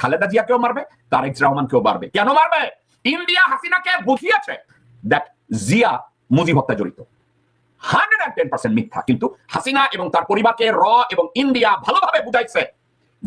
খালেদা জিয়াকেও মারবে, তারেক রহমানকেও মারবে। কেন মারবে? ইন্ডিয়া হাসিনাকে বুঝিয়েছে দ্যাট জিয়া মুজিব হত্যা জড়িত। হান্ড্রেড অ্যান্ড টেন পার্সেন্ট মিথ্যা। কিন্তু হাসিনা এবং তার পরিবারকে র এবং ইন্ডিয়া ভালোভাবে বুঝাইছে,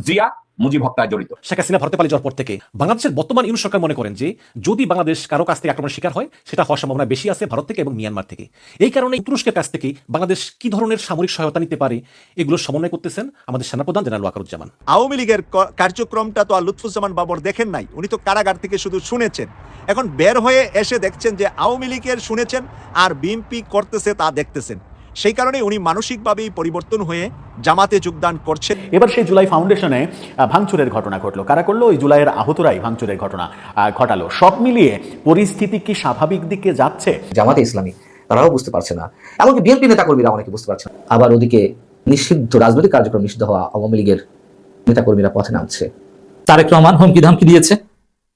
জিয়া মুজিব হত্যায় জড়িত। শেখ হাসিনা ভারতে পালিয়ে যাওয়ার পর থেকে বাংলাদেশের বর্তমান ইউনুস সরকার মনে করেন যে যদি বাংলাদেশ কারও কাছ থেকে আক্রমণের শিকার হয় সেটা হওয়ার সম্ভাবনা বেশি আছে ভারত থেকে এবং মিয়ানমার থেকে। এই কারণে তুরস্কের কাছ থেকে বাংলাদেশ কি ধরনের সামরিক সহায়তা নিতে পারে এগুলো সমন্বয় করতেছেন আমাদের সেনাপ্রধান জেনারেল ওয়াকারুজ্জামান। আওয়ামী লীগের কার্যক্রমটা তো আর লুৎফুজ্জামান বাবর দেখেন নাই উনি তো কারাগার থেকে শুধু শুনেছেন। এখন বের হয়ে এসে দেখছেন যে আওয়ামী লীগের শুনেছেন আর বিএনপি করতেছে তা দেখতেছেন। সেই কারণে উনি মানসিকভাবেই পরিবর্তন হয়ে জামাতে যোগদান করছে এবার সেই জুলাই ফাউন্ডেশনে ভাঙচুরের ঘটনা ঘটলো। কারা করল? ওই জুলাইয়ের আহতরাই ভাঙচুরের ঘটনা আহ, ঘটালো। সব মিলিয়ে পরিস্থিতি কি স্বাভাবিক দিকে যাচ্ছে? জামাতে ইসলামী তারাও বুঝতে পারছে না। এমনকি বিএনপি নেতাকর্মীরা অনেকে বুঝতে পারছে না। আবার ওদিকে নিষিদ্ধ রাজনৈতিক কার্যক্রম নিষিদ্ধ হওয়া আওয়ামী লীগের নেতাকর্মীরা পথে নামছে। তারেক রহমান হুমকি ধামকি দিয়েছে।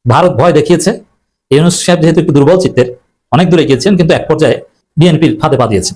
ভারত ভয় দেখিয়েছে। ইউনুস সাহেব যেহেতু একটু দুর্বল চিত্তের অনেক দূরে গিয়েছেন কিন্তু এক পর্যায়ে বিএনপির ফাঁদে পা দিয়েছেন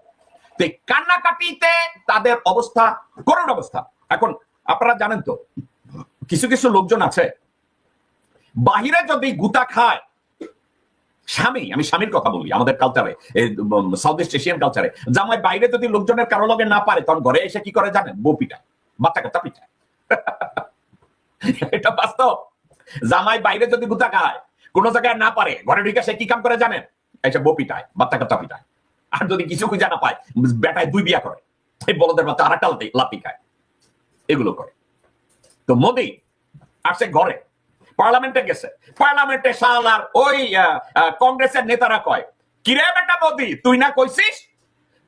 কান্নাকাটিতে তাদের অবস্থা করুণ অবস্থা। এখন আপনারা জানেন তো, কিছু কিছু লোকজন আছে, বাহিরে যদি গুতা খায়, স্বামী, আমি স্বামীর কথা বলি, আমাদের কালচারে সাউথ ইস্ট এশিয়ান কালচারে জামাই বাইরে যদি লোকজনের কারও লগে না পারে, তখন ঘরে এসে কি করে জানেন? বউ পিটায়, বাচ্চা কাচ্চা এটা বাস্তব। জামাই বাইরে যদি গুতা খায়, কোনো জায়গায় না পারে, ঘরে ঢুকে সে কি কাম করে জানেন? এসে বউ পিটায়, বাচ্চা কাচ্চা পিটায়। আর যদি কিছু খুঁজে না পায়, বেটায় দুই বিয়া করে। এই বলদের বাচ্চা আর একটা লাপি খায়। এগুলো করে। তো মোদি আসছে ঘরে। পার্লামেন্টে গেছে। পার্লামেন্টে সালার ওই কংগ্রেসের নেতারা কয়, কিরে বেটা মোদি, তুই না কইছিস?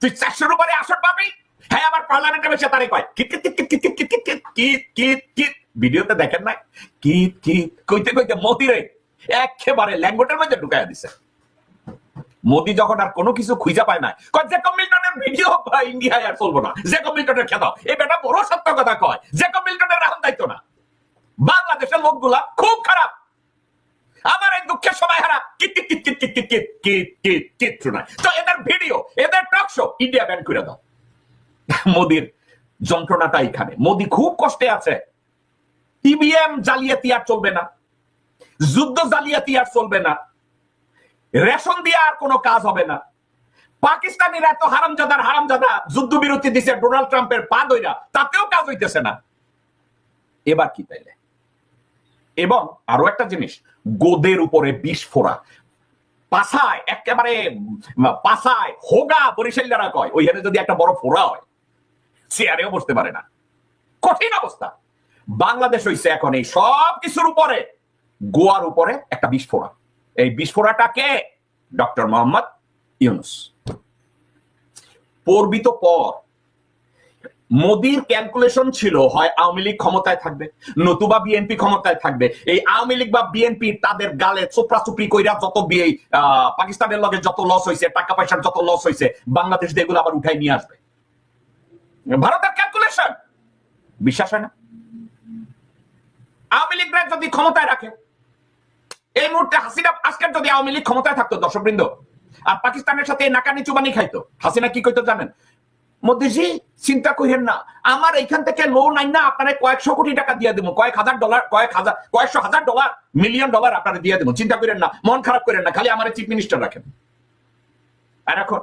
তুই চারশোর উপরে আসন পাবি? হ্যাঁ আবার পার্লামেন্টে বসে তারে কয় কিট কিট কিট কিট কিট কিট কিট কিট কিট কিট কিট ভিডিওতে দেখেন না কিট কিট কইতে কইতে মোদি রে একেবারে ল্যাঙ্গুয়েজের মধ্যে ঢুকাইয়া দিছে। মোদি যখন আর কোনো কিছু খুঁজে পায় না জেকব মিল্টনের ভিডিও ইন্ডিয়ায় আর চলবো না। জেকব মিল্টনের এই বেটা বড় সত্য কথা কয়, জেকব মিল্টনের দায়িত্ব না। বাংলাদেশের লোকগুলা খুব খারাপ। আমার এই দুঃখের সময় হারা চিত্র নাই তো এদের ভিডিও, এদের টক শো, ইন্ডিয়া ব্যান করে দাও। মোদির যন্ত্রণাটা এখানে মোদি খুব কষ্টে আছে। টিবিএম জালিয়াতি আর চলবে না। যুদ্ধ জালিয়াতি আর চলবে না। রেশন দিয়ে আর কোনো কাজ হবে না। পাকিস্তানিরা এত হারামজাদার হারামজাদা যুদ্ধবিরতি দিছে, ডোনাল্ড ট্রাম্পের পা দইরা তাতেও কাজ হইতেছে না। এবার কি তাইলে? এবং আরও একটা জিনিস, গোদের উপরে বিষ ফোড়া। পাশায় একেবারে পাশায় হোগা বরিশালীরা কয়, ওইখানে যদি একটা বড় ফোড়া হয়, চেয়ারেও বসতে পারে না। কঠিন অবস্থা। বাংলাদেশ হইছে এখন এই সব কিছুর উপরে, গোয়ার উপরে একটা বিস্ফোরা এই বিস্ফোরাটা কে ডক্টর মোহাম্মদ ইউনুস। পড়বি তো পর মোদির ক্যালকুলেশন ছিল, হয় আওয়ামী লীগ ক্ষমতায় থাকবে, নতুবা বিএনপি ক্ষমতায় থাকবে। এই আওয়ামী লীগ বা বিএনপি তাদের গালে চোপড়া চুপড়ি কইরা যত বিয়ে পাকিস্তানের লগে যত লস হয়েছে টাকা পয়সার যত লস হয়েছে বাংলাদেশ এগুলো আবার উঠাই নিয়ে আসবে। ভারতের ক্যালকুলেশন, বিশ্বাস হয় না? আওয়ামী লীগরা যদি ক্ষমতায় রাখে এই মুহূর্তে হাসিনা আজকের যদি আওয়ামী লীগ ক্ষমতায় থাকতো, দর্শকবৃন্দ, আর পাকিস্তানের সাথে নাকানি চুবানি খাইতো, হাসিনা কি কইতো জানেন? মোদিজি, চিন্তা করেন না, আমার এইখান থেকে লোন আইন না, আপনারা কয়েকশো কোটি টাকা দিয়ে দেবো, কয়েক হাজার ডলার কয়েক হাজার, কয়েকশো হাজার ডলার মিলিয়ন ডলার আপনারা দিয়ে দেবো, চিন্তা করেন না, মন খারাপ করেন না, খালি আমার চিফ মিনিস্টার রাখেন। আর এখন,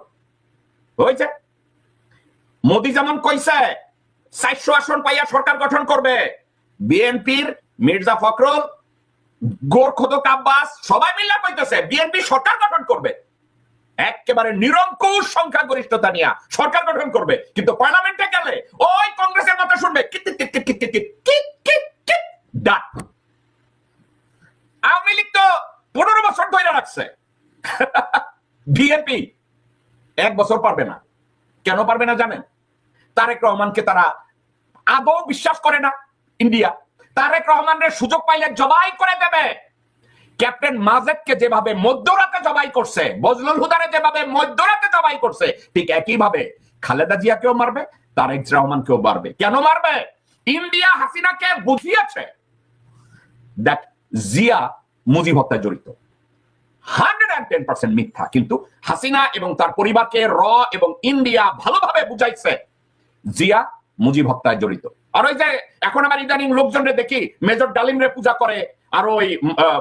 হয়েছে? মোদি যেমন কইছে, চারশো আসন পাইয়া সরকার গঠন করবে, বিএনপির মির্জা ফখরুল গোরখোদক আব্বাস, সবাই মিল্লা কইতেছে, বিএনপি সরকার গঠন করবে। একেবারে নিরঙ্কুশ নিয়ে সরকার গঠন করবে। কিন্তু পার্লামেন্টে গেলে ওই কংগ্রেসের শুনবে। আওয়ামী লীগ তো পনেরো বছর ধরে রাখছে। বিএনপি এক বছর পারবে না। কেন পারবে না জানেন? তারেক রহমানকে তারা আদৌ বিশ্বাস করে না ইন্ডিয়া। তারেক রহমানের সুযোগ পাইলে জবাই করে দেবে। ক্যাপ্টেন মাজেদকে যেভাবে মধ্যরাতে জবাই করছে, বজলুল হুদারে যেভাবে মধ্যরাতে জবাই করছে, ঠিক একই ভাবে খালেদা জিয়াকেও মারবে, তারেক রহমানকেও মারবে। কেন মারবে? ইন্ডিয়া হাসিনাকে বুঝিয়েছে দ্যাট জিয়া মুজিব হত্যায় জড়িত। হান্ড্রেড অ্যান্ড টেন পার্সেন্ট মিথ্যা, কিন্তু হাসিনা এবং তার পরিবারকে র এবং ইন্ডিয়া ভালোভাবে বুঝাইছে, জিয়া মুজিব হত্যায় জড়িত। আর ওই যে এখন আমার ইদানিং লোকজনরে দেখি মেজর ডালিমরে পূজা করে, আর ওই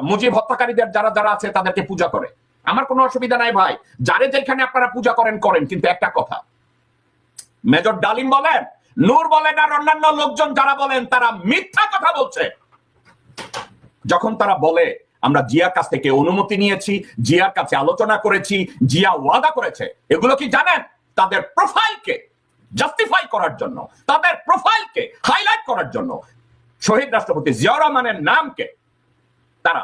মুজিব হত্যাকারীদের যারা যারা আছে তাদেরকে পূজা করে। আমার কোনো অসুবিধা নাই ভাই। যারে যেখানে আপনারা পূজা করেন করেন। কিন্তু একটা কথা, মেজর ডালিম বলেন, নূর বলেন, আর অন্যান্য লোকজন যারা বলেন, তারা মিথ্যা কথা বলছে। যখন তারা বলে, আমরা জিয়ার কাছ থেকে অনুমতি নিয়েছি, জিয়ার কাছে আলোচনা করেছি, জিয়া ওয়াদা করেছে, এগুলো কি জানেন? তাদের প্রোফাইলকে জাস্টিফাই করার জন্য, তাদের প্রোফাইলকে হাইলাইট করার জন্য শহীদ রাষ্ট্রপতি জিয়া রহমানের নামকে তারা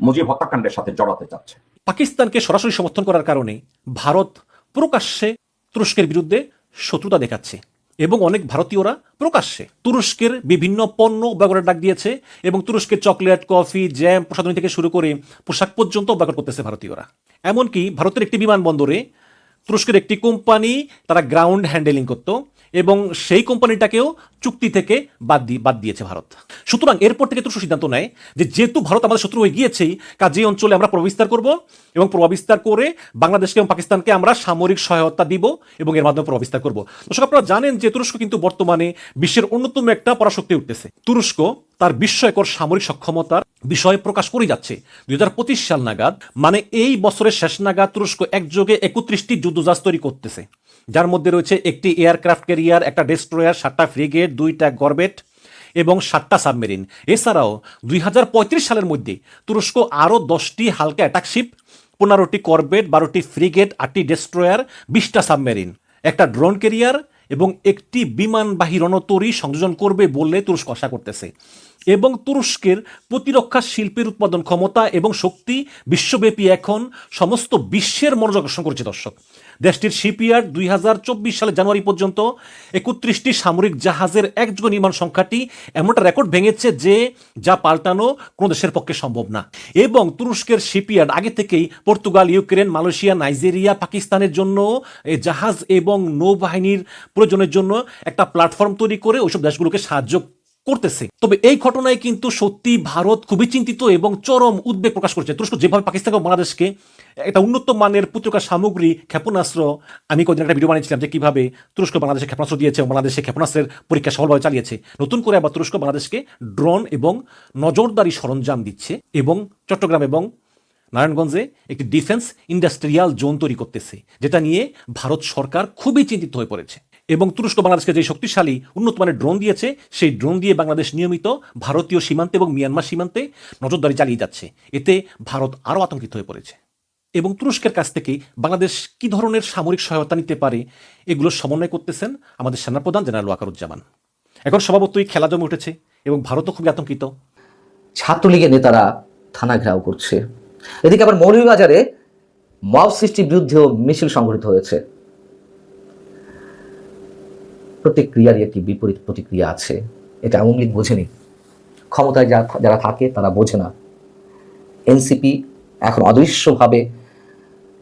মুজিব হত্যাকাণ্ডের সাথে জড়াতে চাচ্ছে। পাকিস্তানকে সরাসরি সমর্থন করার কারণে ভারত প্রকাশ্যে তুরস্কের বিরুদ্ধে শত্রুতা দেখাচ্ছে এবং অনেক ভারতীয়রা প্রকাশ্যে তুরস্কের বিভিন্ন পণ্য ব্যবহারের ডাক দিয়েছে এবং তুরস্কের চকলেট, কফি, জ্যাম, প্রসাধনী থেকে শুরু করে পোশাক পর্যন্ত ব্যবহার করতেছে ভারতীয়রা। এমনকি ভারতের একটি বিমানবন্দরে তুরস্কের একটি কোম্পানি তারা গ্রাউন্ড হ্যান্ডেলিং করত এবং সেই কোম্পানিটাকেও চুক্তি থেকে বাদ দিয়ে বাদ দিয়েছে ভারত। সুতরাং এরপর থেকে তুরস্ক সিদ্ধান্ত নেয় যে যেহেতু ভারত আমাদের শত্রু হয়ে গিয়েছেই, কাজে অঞ্চলে আমরা প্রবিস্তার করব এবং প্রবিস্তার করে বাংলাদেশকে এবং পাকিস্তানকে আমরা সামরিক সহায়তা দিব এবং এর মাধ্যমে প্রবিস্তার করব। দর্শক, আপনারা জানেন যে তুরস্ক কিন্তু বর্তমানে বিশ্বের অন্যতম একটা পরাশক্তি উঠতেছে। তুরস্ক তার বিস্ময়কর সামরিক সক্ষমতার বিষয় প্রকাশ করে যাচ্ছে। দুই হাজার পঁচিশ সাল নাগাদ মানে এই বছরের শেষ নাগাদ তুরস্ক একযোগে একত্রিশটি যুদ্ধজাহাজ তৈরি করতেছে। যার মধ্যে রয়েছে একটি এয়ারক্রাফট ক্যারিয়ার, একটা ডেস্ট্রয়ার, সাতটা ফ্রিগেট দুইটা গরবেট এবং সাতটা সাবমেরিন। এছাড়াও দুই হাজার পঁয়ত্রিশ সালের মধ্যে তুরস্ক আরও দশটি হালকা অ্যাটাকশিপ পনেরোটি করবেট বারোটি ফ্রিগেট আটটি ডেস্ট্রয়ার, বিশটা সাবমেরিন। একটা ড্রোন ক্যারিয়ার এবং একটি বিমানবাহী রণতরী সংযোজন করবে বলে তুরস্ক আশা করতেছে। এবং তুরস্কের প্রতিরক্ষা শিল্পের উৎপাদন ক্ষমতা এবং শক্তি বিশ্বব্যাপী এখন সমস্ত বিশ্বের মনোযোগ আকর্ষণ করছে দর্শক। দেশটির শিপইয়ার্ড দুই সালের জানুয়ারি পর্যন্ত একত্রিশটি সামরিক জাহাজের একযোগ নির্মাণ সংখ্যাটি এমনটা রেকর্ড ভেঙেছে যে যা পাল্টানো কোনো দেশের পক্ষে সম্ভব না। এবং তুরস্কের শিপইয়ার্ড আগে থেকেই পর্তুগাল, ইউক্রেন, মালয়েশিয়া, নাইজেরিয়া, পাকিস্তানের জন্য জাহাজ এবং নৌবাহিনীর প্রয়োজনের জন্য একটা প্ল্যাটফর্ম তৈরি করে ওইসব দেশগুলোকে সাহায্য করতেছে। তবে এই ঘটনায় কিন্তু সত্যি ভারত খুবই চিন্তিত এবং চরম উদ্বেগ প্রকাশ করছে। তুরস্ক যেভাবে পাকিস্তান এবং বাংলাদেশকে একটা উন্নত মানের প্রতিরক্ষা সামগ্রী, ক্ষেপণাস্ত্র, আমি কদিন একটা ভিডিও বানিয়েছিলাম যে কীভাবে তুরস্ক বাংলাদেশে ক্ষেপণাস্ত্র দিয়েছে বাংলাদেশে ক্ষেপণাস্ত্রের পরীক্ষা সফলভাবে চালিয়েছে। নতুন করে আবার তুরস্ক বাংলাদেশকে ড্রোন এবং নজরদারি সরঞ্জাম দিচ্ছে এবং চট্টগ্রাম এবং নারায়ণগঞ্জে একটি ডিফেন্স ইন্ডাস্ট্রিয়াল জোন তৈরি করতেছে, যেটা নিয়ে ভারত সরকার খুবই চিন্তিত হয়ে পড়েছে। এবং তুরস্ক বাংলাদেশকে যে শক্তিশালী, উন্নত মানের ড্রোন দিয়েছে, সেই ড্রোন দিয়ে বাংলাদেশ নিয়মিত ভারতীয় সীমান্তে এবং মিয়ানমার সীমান্তে নজরদারি চালিয়ে যাচ্ছে। এতে ভারত আরও আতঙ্কিত হয়ে পড়েছে। এবং তুরস্কের কাছ থেকে বাংলাদেশ কি ধরনের সামরিক সহায়তা নিতে পারে, এগুলো সমন্বয় করতেছেন আমাদের সেনাপ্রধান জেনারেল ওয়াকারুজ্জামান। এখন স্বভাবতই খেলা জমে উঠেছে এবং ভারতও খুবই আতঙ্কিত। ছাত্রলীগের নেতারা থানা ঘেরাও করছে। এদিকে আবার মৌলভীবাজারে মব সৃষ্টির বিরুদ্ধেও মিছিল সংঘটিত হয়েছে। প্রতিক্রিয়ারই একটি বিপরীত প্রতিক্রিয়া আছে। এটা আওয়ামী লীগ বোঝেনি। ক্ষমতায় যা যারা থাকে, তারা বোঝে না। এনসিপি এখন অদৃশ্যভাবে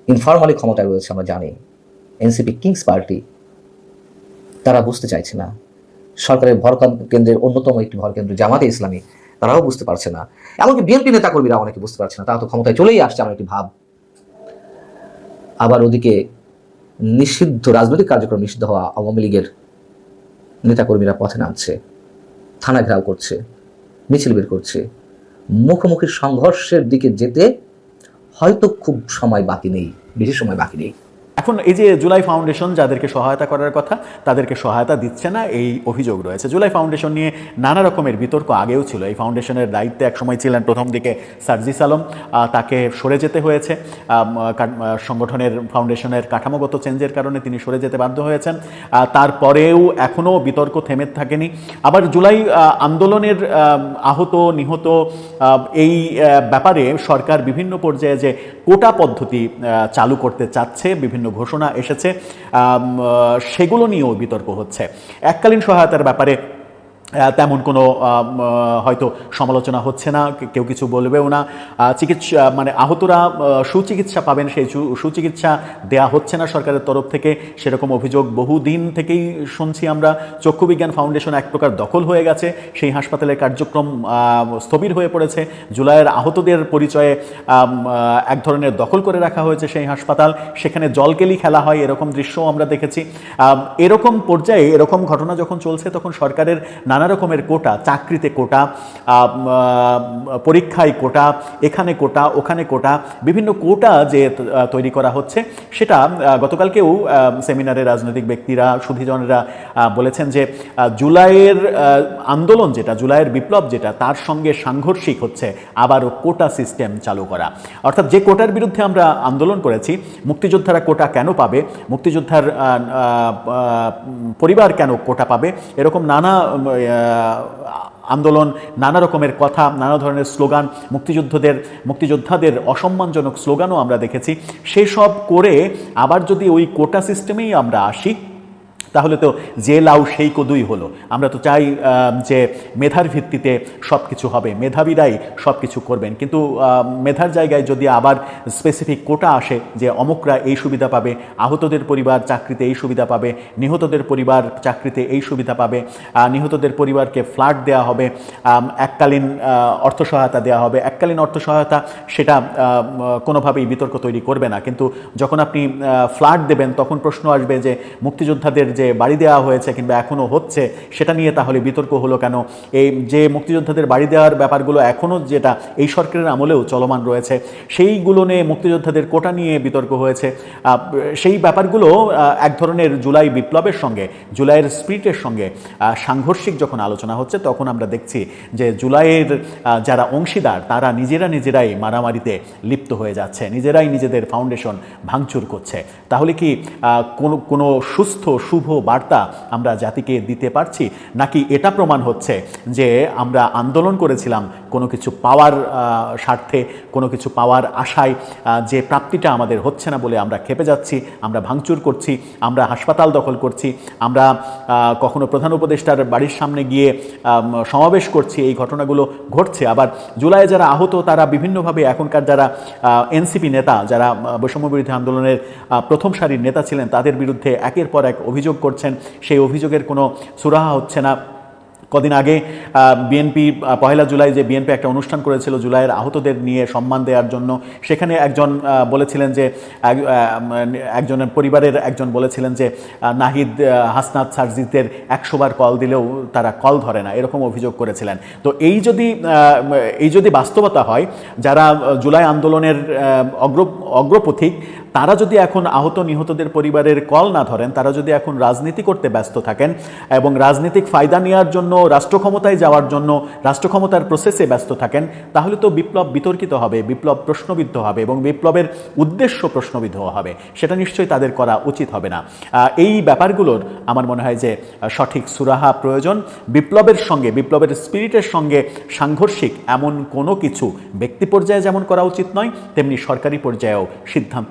ইনফরমালি ক্ষমতায় রয়েছে, আমরা জানি। এনসিপি কিংস পার্টি, তারা বুঝতে চাইছে না। সরকারের ভর কেন্দ্রের অন্যতম একটি ভর কেন্দ্র জামাতে ইসলামী, তারাও বুঝতে পারছে না। এমনকি বিএনপি নেতাকর্মীরা অনেকে বুঝতে পারছে না। তারা তো ক্ষমতায় চলেই আসছে আমার একটি ভাব। আবার ওদিকে নিষিদ্ধ রাজনৈতিক কার্যক্রম নিষিদ্ধ হওয়া আওয়ামী লীগের নেতাকর্মীরা পথে নামছে, থানা ঘেরাও করছে, মিছিল বের করছে। মুখোমুখি সংঘর্ষের দিকে যেতে হয়তো খুব সময় বাকি নেই, বেশি সময় বাকি নেই। এখন এই যে জুলাই ফাউন্ডেশন যাদেরকে সহায়তা করার কথা, তাদেরকে সহায়তা দিচ্ছে না এই অভিযোগ রয়েছে। জুলাই ফাউন্ডেশন নিয়ে নানা রকমের বিতর্ক আগেও ছিল। এই ফাউন্ডেশনের দায়িত্বে একসময় ছিলেন প্রথম দিকে সার্জিস আলম তাকে সরে যেতে হয়েছে। সংগঠনের ফাউন্ডেশনের কাঠামোগত চেঞ্জের কারণে তিনি সরে যেতে বাধ্য হয়েছেন। তারপরেও এখনও বিতর্ক থেমে থাকেনি। আবার জুলাই আন্দোলনের আহত, নিহত এই ব্যাপারে সরকার বিভিন্ন পর্যায়ে যে কোটা পদ্ধতি চালু করতে চাচ্ছে, বিভিন্ন ঘোষণা এসেছে সেগুলো নিয়েও বিতর্ক হচ্ছে। এককালীন সহায়তার ব্যাপারে তেমন কোনো হয়তো সমালোচনা হচ্ছে না কেউ কিছু বলবেও না। চিকিৎসা মানে আহতরা সুচিকিৎসা পাবেন, সেই সুচিকিৎসা দেয়া হচ্ছে না সরকারের তরফ থেকে। সেরকম অভিযোগ বহুদিন থেকেই শুনছি আমরা। চক্ষু বিজ্ঞান ফাউন্ডেশন এক প্রকার দখল হয়ে গেছে। সেই হাসপাতালের কার্যক্রম স্থবির হয়ে পড়েছে। জুলাইয়ের আহতদের পরিচয়ে এক ধরনের দখল করে রাখা হয়েছে সেই হাসপাতাল। সেখানে জলকেলি খেলা হয়, এরকম দৃশ্যও আমরা দেখেছি। এরকম পর্যায়ে, এরকম ঘটনা যখন চলছে, তখন সরকারের নানা রকমের কোটা, চাকরিতে কোটা পরীক্ষায় কোটা, এখানে কোটা, ওখানে কোটা, বিভিন্ন কোটা যে তৈরি করা হচ্ছে, সেটা গতকালকেও সেমিনারে রাজনৈতিক ব্যক্তিরা, সুধীজনেরা বলেছেন যে জুলাইয়ের আন্দোলন যেটা, জুলাইয়ের বিপ্লব যেটা, তার সঙ্গে সাংঘর্ষিক হচ্ছে, আবারও কোটা সিস্টেম চালু করা। অর্থাৎ যে কোটার বিরুদ্ধে আমরা আন্দোলন করেছি, মুক্তিযোদ্ধারা কোটা কেন পাবে, মুক্তিযোদ্ধার পরিবার কেন কোটা পাবে, এরকম নানা আন্দোলন, নানা রকমের কথা, নানা ধরনের স্লোগান, মুক্তিযুদ্ধদের, মুক্তিযোদ্ধাদের অসম্মানজনক স্লোগানও আমরা দেখেছি। সেসব করে আবার যদি ওই কোটা সিস্টেমেই আমরা আসি তাহলে তো যে লাউ সেই কদুই হলো। আমরা তো চাই যে মেধার ভিত্তিতে সব কিছু হবে। মেধাবীরাই সব কিছু করবেন। কিন্তু মেধার জায়গায় যদি আবার স্পেসিফিক কোটা আসে যে অমুকরা এই সুবিধা পাবে, আহতদের পরিবার চাকরিতে এই সুবিধা পাবে, নিহতদের পরিবার চাকরিতে এই সুবিধা পাবে নিহতদের পরিবারকে ফ্ল্যাট দেওয়া হবে এককালীন অর্থ সহায়তা দেওয়া হবে। এককালীন অর্থ সহায়তা সেটা কোনোভাবেই বিতর্ক তৈরি করবে না। কিন্তু যখন আপনি ফ্ল্যাট দেবেন, তখন প্রশ্ন আসবে যে মুক্তিযোদ্ধাদের যে বাড়ি দেওয়া হয়েছে কিংবা এখনও হচ্ছে, সেটা নিয়ে তাহলে বিতর্ক হলো কেন? এই যে মুক্তিযোদ্ধাদের বাড়ি দেওয়ার ব্যাপারগুলো এখনও যেটা এই সরকারের আমলেও চলমান রয়েছে, সেইগুলো নিয়ে মুক্তিযোদ্ধাদের কোটা নিয়ে বিতর্ক হয়েছে। সেই ব্যাপারগুলো এক ধরনের জুলাই বিপ্লবের সঙ্গে, জুলাইয়ের স্পিরিটের সঙ্গে সাংঘর্ষিক যখন আলোচনা হচ্ছে, তখন আমরা দেখছি যে জুলাইয়ের যারা অংশীদার, তারা নিজেরা নিজেরাই মারামারিতে লিপ্ত হয়ে যাচ্ছে, নিজেরাই নিজেদের ফাউন্ডেশন ভাঙচুর করছে। তাহলে কি কোনো কোনো সুস্থ, শুভ বার্তা আমরা জাতিকে দিতে পারছি? নাকি এটা প্রমাণ হচ্ছে যে আমরা আন্দোলন করেছিলাম কোনো কিছু পাওয়ার স্বার্থে কোনো কিছু পাওয়ার আশায় যে প্রাপ্তিটা আমাদের হচ্ছে না বলে আমরা খেপে যাচ্ছি আমরা ভাঙচুর করছি আমরা হাসপাতাল দখল করছি আমরা কখনো প্রধান উপদেষ্টার বাড়ির সামনে গিয়ে সমাবেশ করছি এই ঘটনাগুলো ঘটছে। আবার জুলাইয়ে যারা আহত তারা বিভিন্নভাবে এখনকার যারা এনসিপি নেতা যারা আহ, বৈষম্য বিরোধী আন্দোলনের প্রথম সারির নেতা ছিলেন তাদের বিরুদ্ধে একের পর এক অভিযোগ করছেন। সেই অভিযোগের কোনো সুরাহা হচ্ছে না। কদিন আগে বিএনপি পহেলা জুলাই যে বিএনপি একটা অনুষ্ঠান করেছিল জুলাইয়ের আহতদের নিয়ে সম্মান দেওয়ার জন্য, সেখানে একজন বলেছিলেন যে একজনের পরিবারের একজন বলেছিলেন যে নাহিদ হাসনাত সার্জিতের একশোবার কল দিলেও তারা কল ধরে না, এরকম অভিযোগ করেছিলেন। তো এই যদি এই যদি বাস্তবতা হয়, যারা জুলাই আন্দোলনের অগ্র, অগ্রপথিক তারা যদি এখন আহত নিহতদের পরিবারের কল না ধরেন, তারা যদি এখন রাজনীতি করতে ব্যস্ত থাকেন এবং রাজনৈতিক ফায়দা নেওয়ার জন্য রাষ্ট্র ক্ষমতায় যাওয়ার জন্য রাষ্ট্র ক্ষমতার প্রসেসে ব্যস্ত থাকেন, তাহলে তো বিপ্লব বিতর্কিত হবে, বিপ্লব প্রশ্নবিদ্ধ হবে এবং বিপ্লবের উদ্দেশ্য প্রশ্নবিদ্ধ হবে। সেটা নিশ্চয়ই তাদের করা উচিত হবে না। এই ব্যাপারগুলোর আমার মনে হয় যে সঠিক সুরাহা প্রয়োজন। বিপ্লবের সঙ্গে, বিপ্লবের স্পিরিটের সঙ্গে সাংঘর্ষিক এমন কোনো কিছু ব্যক্তি পর্যায়ে যেমন করা উচিত নয়, তেমনি সরকারি পর্যায়েও সিদ্ধান্ত